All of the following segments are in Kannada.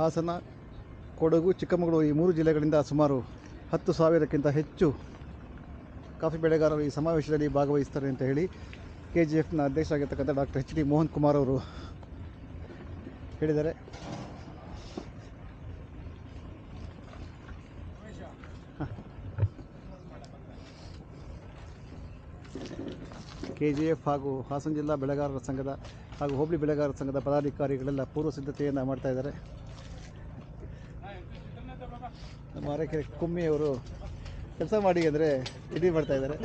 ಹಾಸನ, ಕೊಡಗು, ಚಿಕ್ಕಮಗಳೂರು ಈ ಮೂರು ಜಿಲ್ಲೆಗಳಿಂದ ಸುಮಾರು ಹತ್ತು ಸಾವಿರಕ್ಕಿಂತ ಹೆಚ್ಚು ಕಾಫಿ ಬೆಳೆಗಾರರು ಈ ಸಮಾವೇಶದಲ್ಲಿ ಭಾಗವಹಿಸ್ತಾರೆ ಅಂತ ಹೇಳಿ ಕೆ ಜಿ ಎಫ್ನ ಅಧ್ಯಕ್ಷರಾಗಿರ್ತಕ್ಕಂಥ doctor H D Mohan Kumar ಅವರು ಹೇಳಿದ್ದಾರೆ. ಕೆ ಜಿ ಎಫ್ ಹಾಗೂ ಹಾಸನ ಜಿಲ್ಲಾ ಬೆಳೆಗಾರರ ಸಂಘದ ಹಾಗೂ ಹೋಬಳಿ ಬೆಳೆಗಾರರ ಸಂಘದ ಪದಾಧಿಕಾರಿಗಳೆಲ್ಲ ಪೂರ್ವ ಸಿದ್ಧತೆಯನ್ನು ಮಾಡ್ತಾ ಇದ್ದಾರೆ. ನಮ್ಮ ಕುಮ್ಮಿ ಕುಮ್ಮಿಯವರು ಕೆಲಸ ಮಾಡಿ ಅಂದರೆ ಇಡೀ ಮಾಡ್ತಾ ಇದ್ದಾರೆ.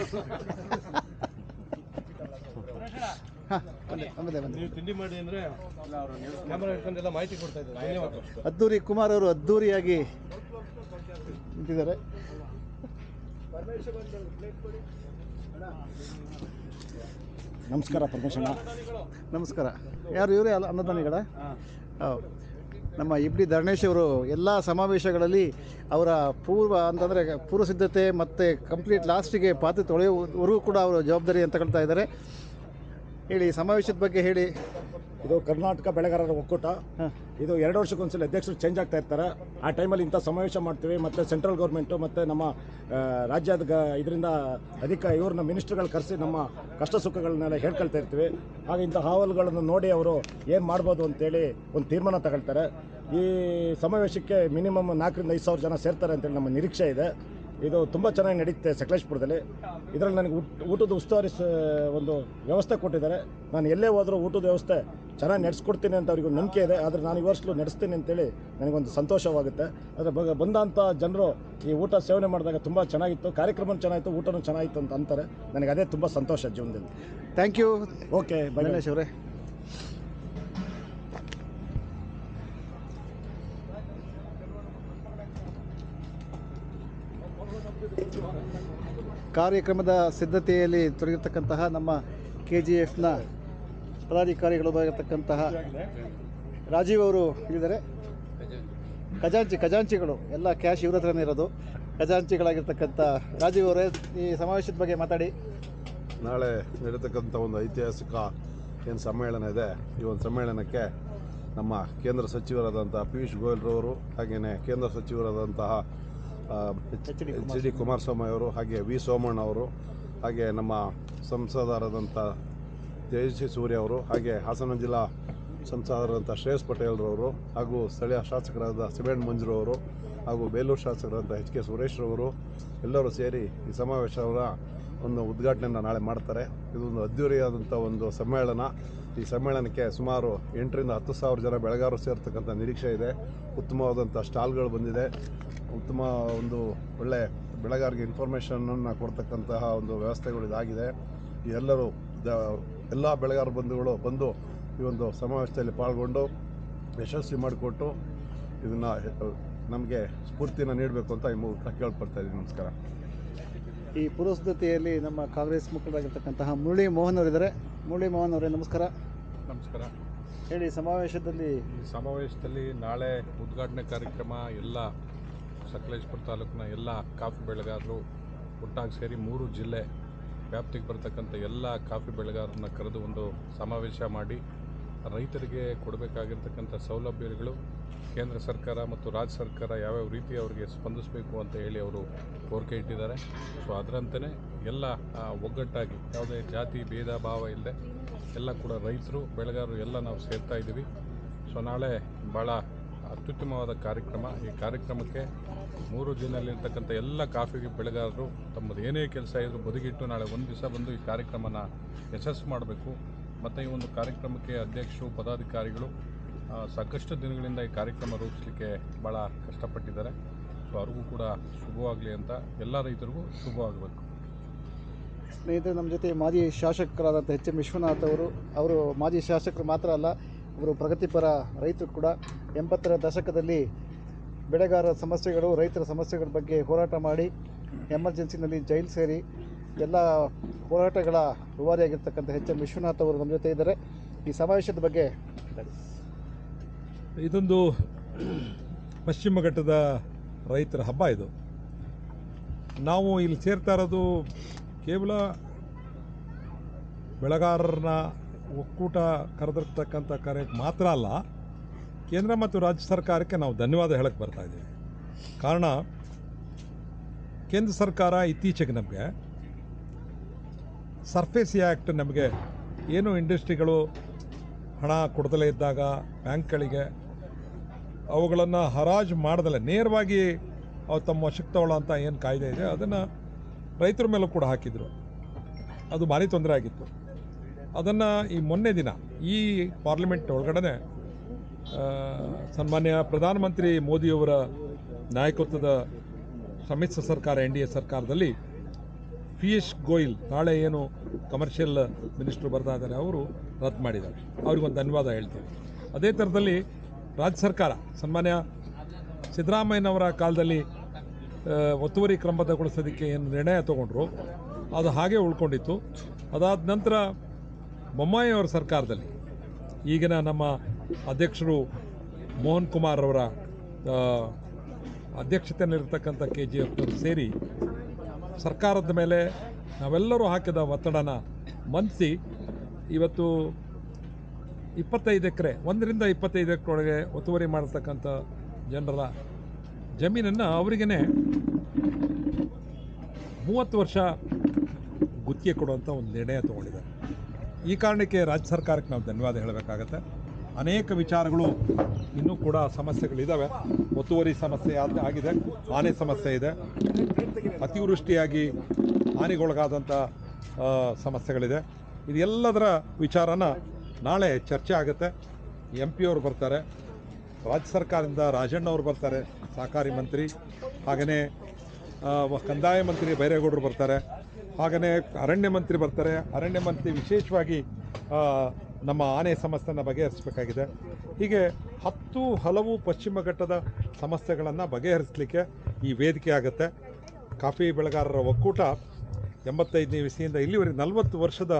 ಅದ್ದೂರಿ ಕುಮಾರ್ ಅವರು ಅದ್ದೂರಿಯಾಗಿ ನಿಂತಿದ್ದಾರೆ. ನಮಸ್ಕಾರ ಪರಮೇಶಣ್ಣ ನಮಸ್ಕಾರ. ಯಾರು ಇವರೇ ಅಲ್ಲ ಅನ್ನದಾನಿಗಳ? ಹೌದು. ನಮ್ಮ ಇಬ್ಡಿ ಧರಣೇಶ್ ಅವರು ಎಲ್ಲ ಸಮಾವೇಶಗಳಲ್ಲಿ ಅವರ ಪೂರ್ವ ಅಂತಂದರೆ ಪೂರ್ವ ಸಿದ್ಧತೆ ಮತ್ತು ಕಂಪ್ಲೀಟ್ ಲಾಸ್ಟಿಗೆ ಪಾತ್ರೆ ತೊಳೆಯುವವರೆಗೂ ಕೂಡ ಅವರು ಜವಾಬ್ದಾರಿ ಅಂತ ತಗೊಳ್ತಾ ಇದ್ದಾರೆ. ಹೇಳಿ ಸಮಾವೇಶದ ಬಗ್ಗೆ ಹೇಳಿ. ಇದು ಕರ್ನಾಟಕ ಬೆಳೆಗಾರರ ಒಕ್ಕೂಟ. ಇದು ಎರಡು ವರ್ಷಕ್ಕೊಂದ್ಸಲ ಅಧ್ಯಕ್ಷರು ಚೇಂಜ್ ಆಗ್ತಾ ಇರ್ತಾರೆ. ಆ ಟೈಮಲ್ಲಿ ಇಂಥ ಸಮಾವೇಶ ಮಾಡ್ತೀವಿ. ಮತ್ತು ಸೆಂಟ್ರಲ್ ಗೌರ್ಮೆಂಟು ಮತ್ತು ನಮ್ಮ ರಾಜ್ಯದ ಗ ಇದರಿಂದ ಅಧಿಕ ಇವ್ರನ್ನ ಮಿನಿಸ್ಟ್ರುಗಳು ಕರೆಸಿ ನಮ್ಮ ಕಷ್ಟ ಸುಖಗಳನ್ನೆಲ್ಲ ಹೇಳ್ಕೊಳ್ತಾ ಇರ್ತೀವಿ. ಹಾಗೆ ಇಂಥ ಹಾವಲುಗಳನ್ನು ನೋಡಿ ಅವರು ಏನು ಮಾಡ್ಬೋದು ಅಂತೇಳಿ ಒಂದು ತೀರ್ಮಾನ ತಗೊಳ್ತಾರೆ. ಈ ಸಮಾವೇಶಕ್ಕೆ ಮಿನಿಮಮ್ ನಾಲ್ಕರಿಂದ ಐದು ಸಾವಿರ ಜನ ಸೇರ್ತಾರೆ ಅಂತೇಳಿ ನಮ್ಮ ನಿರೀಕ್ಷೆ ಇದೆ. ಇದು ತುಂಬ ಚೆನ್ನಾಗಿ ನಡೀತೆ ಸಕಲೇಶ್ಪುರದಲ್ಲಿ. ಇದರಲ್ಲಿ ನನಗೆ ಊಟ ಊಟದ ಉಸ್ತುವಾರಿ ಒಂದು ವ್ಯವಸ್ಥೆ ಕೊಟ್ಟಿದ್ದಾರೆ. ನಾನು ಎಲ್ಲೇ ಹೋದರೂ ಊಟದ ವ್ಯವಸ್ಥೆ ಚೆನ್ನಾಗಿ ನಡೆಸ್ಕೊಡ್ತೀನಿ ಅಂತ ಅವ್ರಿಗೆ ನಂಬಿಕೆ ಇದೆ. ಆದರೆ ನಾನು ಈ ವರ್ಷಲು ನಡೆಸ್ತೀನಿ ಅಂತೇಳಿ ನನಗೊಂದು ಸಂತೋಷವಾಗುತ್ತೆ. ಅದರ ಬಗ್ಗೆ ಬಂದಂಥ ಜನರು ಈ ಊಟ ಸೇವನೆ ಮಾಡಿದಾಗ ತುಂಬ ಚೆನ್ನಾಗಿತ್ತು. ಕಾರ್ಯಕ್ರಮ ಚೆನ್ನಾಗಿತ್ತು ಊಟನೂ ಚೆನ್ನಾಗಿತ್ತು ಅಂತ ಅಂತಾರೆ. ನನಗೆ ಅದೇ ತುಂಬ ಸಂತೋಷ ಜೀವನದಲ್ಲಿ. Thank you okay bye Ganesh ಅವರೇ ಕಾರ್ಯಕ್ರಮದ ಸಿದ್ಧತೆಯಲ್ಲಿ ತೊಡಗಿರ್ತಕ್ಕಂತಹ ನಮ್ಮ ಕೆ ಜಿ ಎಫ್ನ ಪದಾಧಿಕಾರಿಗಳು ಆಗಿರ್ತಕ್ಕಂತಹ ರಾಜೀವ್ ಅವರು ಇದ್ದಾರೆ ಖಜಾಂಚಿ, ಖಜಾಂಚಿಗಳು, ಎಲ್ಲ ಕ್ಯಾಶ್ ಇವ್ರ ಹತ್ರನೇ ಇರೋದು. ಖಜಾಂಚಿಗಳಾಗಿರ್ತಕ್ಕಂಥ ರಾಜೀವ್ ಅವರೇ, ಈ ಸಮಾವೇಶದ ಬಗ್ಗೆ ಮಾತಾಡಿ. ನಾಳೆ ನಡೀತಕ್ಕಂಥ ಒಂದು ಐತಿಹಾಸಿಕ ಏನು ಸಮ್ಮೇಳನ ಇದೆ, ಈ ಒಂದು ಸಮ್ಮೇಳನಕ್ಕೆ ನಮ್ಮ ಕೇಂದ್ರ ಸಚಿವರಾದಂತಹ ಪಿಯೂಷ್ ಗೋಯಲ್ರವರು ಹಾಗೆಯೇ ಕೇಂದ್ರ ಸಚಿವರಾದಂತಹ ಎಚ್ ಡಿ ಕುಮಾರಸ್ವಾಮಿ ಅವರು ಹಾಗೆ ವಿ ಸೋಮಣ್ಣ ಅವರು ಹಾಗೆ ನಮ್ಮ ಸಂಸದರಾದಂಥ ತೇಜಸ್ವಿ ಸೂರ್ಯ ಅವರು ಹಾಗೆ ಹಾಸನ ಜಿಲ್ಲಾ ಸಂಸದರಾದಂಥ ಶ್ರೇಯಸ್ ಪಟೇಲ್ರವರು ಹಾಗೂ ಸ್ಥಳೀಯ ಶಾಸಕರಾದ ಸಿಮೆಂಟ್ ಮಂಜುರವರು ಹಾಗೂ ಬೇಲೂರು ಶಾಸಕರಾದಂಥ ಎಚ್ ಕೆ ಸುರೇಶ್ರವರು ಎಲ್ಲರೂ ಸೇರಿ ಈ ಸಮಾವೇಶವರ ಒಂದು ಉದ್ಘಾಟನೆಯನ್ನು ನಾಳೆ ಮಾಡ್ತಾರೆ. ಇದೊಂದು ಅದ್ಧೂರಿಯಾದಂಥ ಒಂದು ಸಮ್ಮೇಳನ. ಈ ಸಮ್ಮೇಳನಕ್ಕೆ ಸುಮಾರು ಎಂಟರಿಂದ ಹತ್ತು ಸಾವಿರ ಜನ ಬೆಳಗಾರು ಸೇರ್ತಕ್ಕಂಥ ನಿರೀಕ್ಷೆ ಇದೆ. ಉತ್ತಮವಾದಂಥ ಸ್ಟಾಲ್ಗಳು ಬಂದಿದೆ. ಉತ್ತಮ ಒಂದು ಒಳ್ಳೆ ಬೆಳೆಗಾರರಿಗೆ ಇನ್ಫಾರ್ಮೇಷನನ್ನು ಕೊಡ್ತಕ್ಕಂತಹ ಒಂದು ವ್ಯವಸ್ಥೆಗಳು ಇದಾಗಿದೆ. ಈ ಎಲ್ಲರೂ ದ ಎಲ್ಲ ಬೆಳೆಗಾರ ಬಂಧುಗಳು ಬಂದು ಈ ಒಂದು ಸಮಾವೇಶದಲ್ಲಿ ಪಾಲ್ಗೊಂಡು ಯಶಸ್ವಿ ಮಾಡಿಕೊಟ್ಟು ಇದನ್ನು ನಮಗೆ ಸ್ಫೂರ್ತಿನ ನೀಡಬೇಕು ಅಂತ ಈ ಮೂಲಕ ಕೇಳ್ಕೊಳ್ತಾ ಇದ್ದೀನಿ. ನಮಸ್ಕಾರ. ಈ ಪುರಸ್ಕೃತಿಯಲ್ಲಿ ನಮ್ಮ ಕಾಂಗ್ರೆಸ್ ಮುಖಂಡರಾಗಿರ್ತಕ್ಕಂತಹ ಮುರಳಿ ಮೋಹನ್ ಅವರಿದ್ದಾರೆ. ಮುರಳಿ ಮೋಹನ್ ಅವರೇ ನಮಸ್ಕಾರ. ನಮಸ್ಕಾರ. ಹೇಳಿ ಸಮಾವೇಶದಲ್ಲಿ ಈ ಸಮಾವೇಶದಲ್ಲಿ ನಾಳೆ ಉದ್ಘಾಟನೆ ಕಾರ್ಯಕ್ರಮ ಎಲ್ಲ ಸಕಲೇಶ್ಪುರ ತಾಲೂಕಿನ ಎಲ್ಲ ಕಾಫಿ ಬೆಳೆಗಾರರು ಒಟ್ಟಾಗಿ ಸೇರಿ ಮೂರು ಜಿಲ್ಲೆ ವ್ಯಾಪ್ತಿಗೆ ಬರ್ತಕ್ಕಂಥ ಎಲ್ಲ ಕಾಫಿ ಬೆಳೆಗಾರರನ್ನ ಕರೆದು ಒಂದು ಸಮಾವೇಶ ಮಾಡಿ ರೈತರಿಗೆ ಕೊಡಬೇಕಾಗಿರ್ತಕ್ಕಂಥ ಸೌಲಭ್ಯಗಳು ಕೇಂದ್ರ ಸರ್ಕಾರ ಮತ್ತು ರಾಜ್ಯ ಸರ್ಕಾರ ಯಾವ್ಯಾವ ರೀತಿ ಅವರಿಗೆ ಸ್ಪಂದಿಸಬೇಕು ಅಂತ ಹೇಳಿ ಅವರು ಕೋರಿಕೆ ಇಟ್ಟಿದ್ದಾರೆ. ಸೊ ಅದರಂತೆಯೇ ಎಲ್ಲ ಒಗ್ಗಟ್ಟಾಗಿ ಯಾವುದೇ ಜಾತಿ, ಭೇದ, ಭಾವ ಇಲ್ಲದೆ ಎಲ್ಲ ಕೂಡ ರೈತರು, ಬೆಳೆಗಾರರು ಎಲ್ಲ ನಾವು ಸೇರ್ತಾ ಇದ್ದೀವಿ. ಸೊ ನಾಳೆ ಭಾಳ ಅತ್ಯುತ್ತಮವಾದ ಕಾರ್ಯಕ್ರಮ. ಈ ಕಾರ್ಯಕ್ರಮಕ್ಕೆ ಮೂರು ದಿನದಲ್ಲಿರ್ತಕ್ಕಂಥ ಎಲ್ಲ ಕಾಫಿ ಬೆಳೆಗಾರರು ತಮ್ಮದು ಏನೇ ಕೆಲಸ ಇದ್ದರೂ ಬದುಕಿಟ್ಟು ನಾಳೆ ಒಂದು ದಿವಸ ಬಂದು ಈ ಕಾರ್ಯಕ್ರಮನ ಯಶಸ್ಸು ಮಾಡಬೇಕು. ಮತ್ತು ಈ ಒಂದು ಕಾರ್ಯಕ್ರಮಕ್ಕೆ ಅಧ್ಯಕ್ಷರು, ಪದಾಧಿಕಾರಿಗಳು ಸಾಕಷ್ಟು ದಿನಗಳಿಂದ ಈ ಕಾರ್ಯಕ್ರಮ ರೂಪಿಸಲಿಕ್ಕೆ ಭಾಳ ಕಷ್ಟಪಟ್ಟಿದ್ದಾರೆ. ಸೊ, ಅವ್ರಿಗೂ ಕೂಡ ಶುಭವಾಗಲಿ ಅಂತ ಎಲ್ಲ ರೈತರಿಗೂ ಶುಭವಾಗಬೇಕು. ಸ್ನೇಹಿತರೆ, ನಮ್ಮ ಜೊತೆ ಮಾಜಿ ಶಾಸಕರಾದಂಥ ಎಚ್ ಎಂ ವಿಶ್ವನಾಥ್ ಅವರು ಅವರು ಮಾಜಿ ಶಾಸಕರು ಮಾತ್ರ ಅಲ್ಲ ಅವರು ಪ್ರಗತಿಪರ ರೈತರು ಕೂಡ ಎಂಬತ್ತರ ದಶಕದಲ್ಲಿ ಬೆಳೆಗಾರರ ಸಮಸ್ಯೆಗಳು, ರೈತರ ಸಮಸ್ಯೆಗಳ ಬಗ್ಗೆ ಹೋರಾಟ ಮಾಡಿ, ಎಮರ್ಜೆನ್ಸಿನಲ್ಲಿ ಜೈಲು ಸೇರಿ ಎಲ್ಲ ಹೋರಾಟಗಳ ರೂವಾರಿಯಾಗಿರ್ತಕ್ಕಂಥ ಎಚ್ ಎಂ ವಿಶ್ವನಾಥ್ ಅವರು ನಮ್ಮ ಜೊತೆ ಇದ್ದಾರೆ. ಈ ಸಮಾವೇಶದ ಬಗ್ಗೆ ಇದೊಂದು ಪಶ್ಚಿಮ ಘಟ್ಟದ ರೈತರ ಹಬ್ಬ ಇದು. ನಾವು ಇಲ್ಲಿ ಸೇರ್ತಾ ಇರೋದು ಕೇವಲ ಬೆಳೆಗಾರರನ್ನ ಒಕ್ಕೂಟ ಕರೆದಿರ್ತಕ್ಕಂಥ ಕಾರ್ಯಕ್ಕೆ ಮಾತ್ರ ಅಲ್ಲ, ಕೇಂದ್ರ ಮತ್ತು ರಾಜ್ಯ ಸರ್ಕಾರಕ್ಕೆ ನಾವು ಧನ್ಯವಾದ ಹೇಳಕ್ಕೆ ಬರ್ತಾ ಇದ್ದೀವಿ. ಕಾರಣ, ಕೇಂದ್ರ ಸರ್ಕಾರ ಇತ್ತೀಚೆಗೆ ನಮಗೆ ಸರ್ಫೇಸ್ ಆ್ಯಕ್ಟ್ ನಮಗೆ ಏನು ಇಂಡಸ್ಟ್ರಿಗಳು ಹಣ ಕೊಡದಲೇ ಇದ್ದಾಗ, ಬ್ಯಾಂಕ್ಗಳಿಗೆ ಅವುಗಳನ್ನು ಹರಾಜು ಮಾಡದಲೇ, ನೇರವಾಗಿ ಅವು ತಮ್ಮ ವಶಕ್ಕೆ ಅಂತ ಏನು ಕಾಯ್ದೆ ಇದೆ, ಅದನ್ನು ರೈತರ ಮೇಲೂ ಕೂಡ ಹಾಕಿದರು. ಅದು ಭಾರಿ ತೊಂದರೆ ಆಗಿತ್ತು. ಅದನ್ನು ಈ ಮೊನ್ನೆ ದಿನ ಈ ಪಾರ್ಲಿಮೆಂಟ್ ಒಳಗಡೆ ಸನ್ಮಾನ್ಯ ಪ್ರಧಾನಮಂತ್ರಿ ಮೋದಿಯವರ ನಾಯಕತ್ವದ ಸಮ್ಮಿಶ್ರ ಸರ್ಕಾರ, ಎನ್ ಡಿ ಎ ಸರ್ಕಾರದಲ್ಲಿ ಪಿಯೂಷ್ ಗೋಯಲ್ ನಾಳೆ ಏನು ಕಮರ್ಷಿಯಲ್ ಮಿನಿಸ್ಟ್ರು ಬರ್ತಾ ಇದ್ದಾರೆ ಅವರು ರದ್ದು ಮಾಡಿದ್ದಾರೆ. ಅವ್ರಿಗೊಂದು ಧನ್ಯವಾದ ಹೇಳ್ತೀವಿ ಅದೇ ಥರದಲ್ಲಿ ರಾಜ್ಯ ಸರ್ಕಾರ, ಸನ್ಮಾನ್ಯ ಸಿದ್ದರಾಮಯ್ಯನವರ ಕಾಲದಲ್ಲಿ ಒತ್ತುವರಿ ಕ್ರಮಬದ್ಧಗೊಳಿಸೋದಕ್ಕೆ ಏನು ನಿರ್ಣಯ ತಗೊಂಡ್ರು, ಅದು ಹಾಗೆ ಉಳ್ಕೊಂಡಿತ್ತು. ಅದಾದ ನಂತರ ಬೊಮ್ಮಾಯಿ ಅವರ ಸರ್ಕಾರದಲ್ಲಿ ಈಗಿನ ನಮ್ಮ ಅಧ್ಯಕ್ಷರು ಮೋಹನ್ ಕುಮಾರ್ ಅವರ ಅಧ್ಯಕ್ಷತೆಯಲ್ಲಿರ್ತಕ್ಕಂಥ ಕೆ ಜಿ ಎಫ್ ಸೇರಿ ಸರ್ಕಾರದ ಮೇಲೆ ನಾವೆಲ್ಲರೂ ಹಾಕಿದ ಒತ್ತಡನ ಮನ್ನಿಸಿ ಇವತ್ತು ಇಪ್ಪತ್ತೈದು ಎಕರೆ, ಒಂದರಿಂದ ಇಪ್ಪತ್ತೈದು ಎಕರೆ ಒಳಗೆ ಒತ್ತುವರಿ ಮಾಡತಕ್ಕಂಥ ಜನರ ಜಮೀನನ್ನು ಅವರಿಗೇ ಮೂವತ್ತು ವರ್ಷ ಗುತ್ತಿಗೆ ಕೊಡುವಂಥ ಒಂದು ನಿರ್ಣಯ ತೊಗೊಂಡಿದ್ದಾರೆ. ಈ ಕಾರಣಕ್ಕೆ ರಾಜ್ಯ ಸರ್ಕಾರಕ್ಕೆ ನಾವು ಧನ್ಯವಾದ ಹೇಳಬೇಕಾಗತ್ತೆ. ಅನೇಕ ವಿಚಾರಗಳು ಇನ್ನೂ ಕೂಡ ಸಮಸ್ಯೆಗಳಿದ್ದಾವೆ ಒತ್ತುವರಿ ಸಮಸ್ಯೆ ಆಗಿದೆ. ಆನೆ ಸಮಸ್ಯೆ ಇದೆ. ಅತಿವೃಷ್ಟಿಯಾಗಿ ಹಾನಿಗೊಳಗಾದಂಥ ಸಮಸ್ಯೆಗಳಿದೆ. ಇದೆಲ್ಲದರ ವಿಚಾರನ ನಾಳೆ ಚರ್ಚೆ ಆಗುತ್ತೆ. ಎಂ ಪಿ ಅವರು ಬರ್ತಾರೆ. ರಾಜ್ಯ ಸರ್ಕಾರದಿಂದ ರಾಜಣ್ಣ ಅವರು ಬರ್ತಾರೆ. ಸಹಕಾರಿ ಮಂತ್ರಿ. ಹಾಗೆಯೇ ಕಂದಾಯ ಮಂತ್ರಿ ಬೈರೇಗೌಡರು ಬರ್ತಾರೆ. ಹಾಗೆಯೇ ಅರಣ್ಯ ಮಂತ್ರಿ ಬರ್ತಾರೆ. ಅರಣ್ಯ ಮಂತ್ರಿ ವಿಶೇಷವಾಗಿ ನಮ್ಮ ಆನೆ ಸಮಸ್ಯೆನ ಬಗೆಹರಿಸಬೇಕಾಗಿದೆ. ಹೀಗೆ ಹತ್ತು ಹಲವು ಪಶ್ಚಿಮ ಘಟ್ಟದ ಸಮಸ್ಯೆಗಳನ್ನು ಬಗೆಹರಿಸಲಿಕ್ಕೆ ಈ ವೇದಿಕೆ ಆಗುತ್ತೆ. ಕಾಫಿ ಬೆಳೆಗಾರರ ಒಕ್ಕೂಟ ಎಂಬತ್ತೈದನೇ ವಿಸಿಯಿಂದ ಇಲ್ಲಿವರೆಗೆ ನಲವತ್ತು ವರ್ಷದ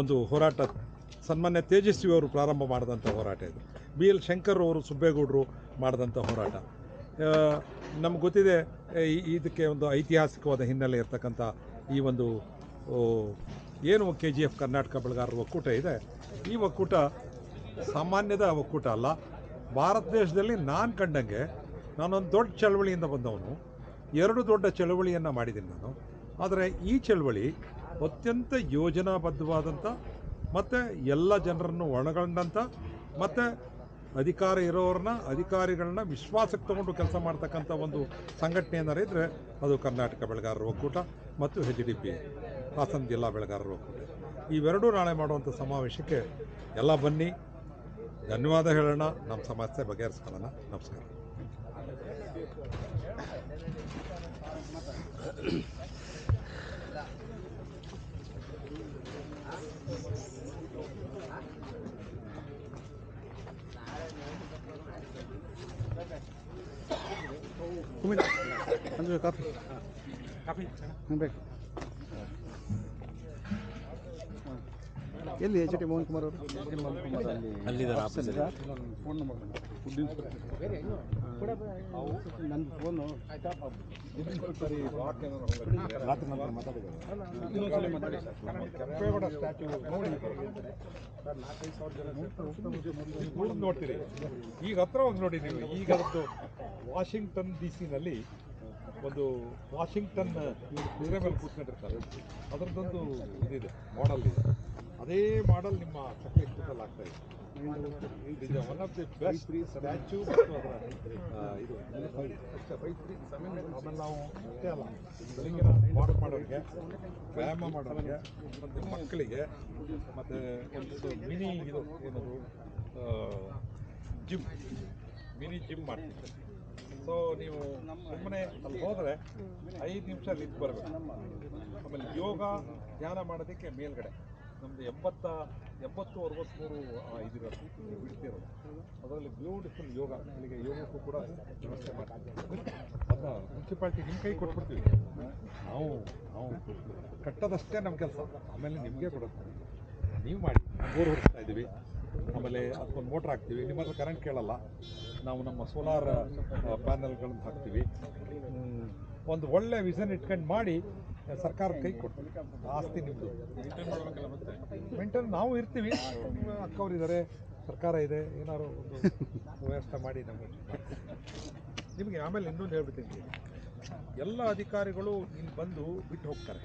ಒಂದು ಹೋರಾಟ, ಸನ್ಮಾನ್ಯ ತೇಜಸ್ವಿ ಅವರು ಪ್ರಾರಂಭ ಮಾಡಿದಂಥ ಹೋರಾಟ ಇದು. ಬಿ ಎಲ್ ಶಂಕರ್ ಅವರು ಸುಬ್ಬೇಗೌಡರು ಮಾಡಿದಂಥ ಹೋರಾಟ. ನಮ್ಗೆ ಗೊತ್ತಿದೆ ಇದಕ್ಕೆ ಒಂದು ಐತಿಹಾಸಿಕವಾದ ಹಿನ್ನೆಲೆ ಇರ್ತಕ್ಕಂಥ ಈ ಒಂದು ಏನು ಕೆ ಜಿ ಎಫ್ ಕರ್ನಾಟಕ ಬೆಳೆಗಾರರ ಒಕ್ಕೂಟ ಇದೆ, ಈ ಒಕ್ಕೂಟ ಸಾಮಾನ್ಯದ ಒಕ್ಕೂಟ ಅಲ್ಲ. ಭಾರತ ದೇಶದಲ್ಲಿ ನಾನು ಕಂಡಂಗೆ ನಾನೊಂದು ದೊಡ್ಡ ಚಳವಳಿಯಿಂದ ಬಂದವನು. ಎರಡು ದೊಡ್ಡ ಚಳವಳಿಯನ್ನು ಮಾಡಿದ್ದೀನಿ ನಾನು. ಆದರೆ ಈ ಚಳವಳಿ ಅತ್ಯಂತ ಯೋಜನಾಬದ್ಧವಾದಂಥ ಮತ್ತು ಎಲ್ಲ ಜನರನ್ನು ಒಳಗೊಂಡಂಥ ಮತ್ತು ಅಧಿಕಾರ ಇರೋರನ್ನ ಅಧಿಕಾರಿಗಳನ್ನ ವಿಶ್ವಾಸಕ್ಕೆ ತಗೊಂಡು ಕೆಲಸ ಮಾಡ್ತಕ್ಕಂಥ ಒಂದು ಸಂಘಟನೆ ಏನಾರು ಇದ್ದರೆ ಅದು ಕರ್ನಾಟಕ ಬೆಳೆಗಾರರ ಒಕ್ಕೂಟ ಮತ್ತು ಎಚ್ ಡಿ ಪಿ ಹಾಸನ ಜಿಲ್ಲಾ ಬೆಳೆಗಾರರ ಒಕ್ಕೂಟ. ಇವೆರಡೂ ನಾಳೆ ಮಾಡುವಂಥ ಸಮಾವೇಶಕ್ಕೆ ಎಲ್ಲ ಬನ್ನಿ. ಧನ್ಯವಾದ ಹೇಳೋಣ. ನಮ್ಮ ಸಮಸ್ಯೆ ಬಗೆಹರಿಸ್ಕೊಳ್ಳೋಣ. ನಮಸ್ಕಾರ. ಅಂದ್ರೆ ಕಾಫಿ ಕಾಫಿ ಬೇಕು ಎಲ್ಲಿ ಎಚ್ ಡಿ ಮೋಹನ್ ಕುಮಾರ್ ಅವರು ಫೋನ್ ನಂಬರ್ ನನ್ನ ಫೋನು ನೋಡ್ತೀರಿ. ಈಗ ಹತ್ರ ಒಂದು ನೋಡಿ ನೀವು. ಈಗ ಅದು ವಾಷಿಂಗ್ಟನ್ ಡಿ ಸಿನಲ್ಲಿ ಒಂದು ವಾಷಿಂಗ್ಟನ್ ಕುದುರೆ ಮೇಲೆ ಕೂತ್ಕೊಂಡಿರ್ತಾರೆ. ಅದರದ್ದೊಂದು ಇದಿದೆ ಮಾಡಲ್ ಇದೆ. ಅದೇ ಮಾಡೆಲ್ ನಿಮ್ಮ ಸಕಲೇಶ್ಪುರದಲ್ಲಿ ಆಗ್ತಾ ಇದೆ. ಒನ್ ಆಫ್ ದಿ ಬೆಸ್ಟ್ ಆ, ಇದು ಆಮೇಲೆ ನಾವು ಅಷ್ಟೇ ಅಲ್ಲ ಬೆಳಿಗ್ಗೆ ಮಾಡೋರಿಗೆ ವ್ಯಾಯಾಮ ಮಾಡೋರಿಗೆ ಮತ್ತು ಮಕ್ಕಳಿಗೆ ಮತ್ತು ಒಂದು ಮಿನಿ ಇದು ಏನದು ಜಿಮ್ ಮಿನಿ ಜಿಮ್ ಮಾಡ್ತೀವಿ ಸೊ ನೀವು ಸುಮ್ಮನೆ ಅಲ್ಲಿ ಹೋದರೆ ಐದು ನಿಮಿಷ ನಿಂತು ಬರಬೇಕು ಆಮೇಲೆ ಯೋಗ ಧ್ಯಾನ ಮಾಡೋದಕ್ಕೆ ಮೇಲ್ಗಡೆ ನಮ್ಮದು ಎಂಬತ್ತ, ಎಂಬತ್ತು ಅರವತ್ತ್ಮೂರು ಇದಿರೋದು ಬಿಡ್ತಿರೋದು ಅದರಲ್ಲಿ ಬ್ಯೂಟಿಫುಲ್ ಯೋಗ ಅಲ್ಲಿಗೆ ಯೋಗಕ್ಕೂ ಕೂಡ ವ್ಯವಸ್ಥೆ ಮಾಡ್ತೀವಿ ಅದನ್ನ ಮುನ್ಸಿಪಾಲ್ಟಿ ನಿಮ್ಮ ಕೈ ಕೊಟ್ಬಿಡ್ತೀವಿ. ನಾವು ನಾವು ಕಟ್ಟೋದಷ್ಟೇ ನಮ್ಮ ಕೆಲಸ. ಆಮೇಲೆ ನಿಮಗೆ ಕೊಡುತ್ತೆ ನೀವು ಮಾಡಿ. ಬೋರ್ ಹೊಡಿಸ್ತಾ ಇದ್ದೀವಿ. ಆಮೇಲೆ ಅದಕ್ಕೊಂದು ಮೋಟ್ರ್ ಹಾಕ್ತೀವಿ. ನಿಮ್ಮ ಹತ್ರ ಕರೆಂಟ್ ಕೇಳಲ್ಲ. ನಾವು ನಮ್ಮ ಸೋಲಾರ್ ಪ್ಯಾನಲ್ಗಳನ್ನು ಹಾಕ್ತೀವಿ. ಒಂದು ಒಳ್ಳೆ ವಿಷನ್ ಇಟ್ಕೊಂಡು ಮಾಡಿ ಸರ್ಕಾರ ಕೈ ಕೊಡ್ತದೆ. ಆಸ್ತಿ ನಿಮ್ಮದು ಮೇಂಟೈನ್ ನಾವು ಇರ್ತೀವಿ. ಅಕ್ಕವ್ರು ಇದ್ದಾರೆ ಸರ್ಕಾರ ಇದೆ, ಏನಾದ್ರು ಒಂದು ವ್ಯವಸ್ಥೆ ಮಾಡಿ ನಮಗೆ. ನಿಮಗೆ ಆಮೇಲೆ ಇನ್ನೊಂದು ಹೇಳ್ಬಿಡ್ತೀನಿ. ಎಲ್ಲ ಅಧಿಕಾರಿಗಳು ಇಲ್ಲಿ ಬಂದು ಬಿಟ್ಟು ಹೋಗ್ತಾರೆ.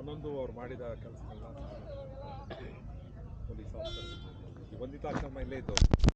ಒಂದೊಂದು ಅವ್ರು ಮಾಡಿದ ಕೆಲಸ ಪೊಲೀಸ್ ಆಫೀಸರ್ ಈ ಒಂದಿತಾಕ್ಷಮ್ಮ ಇಲ್ಲೇ ಇದ್ದವರು.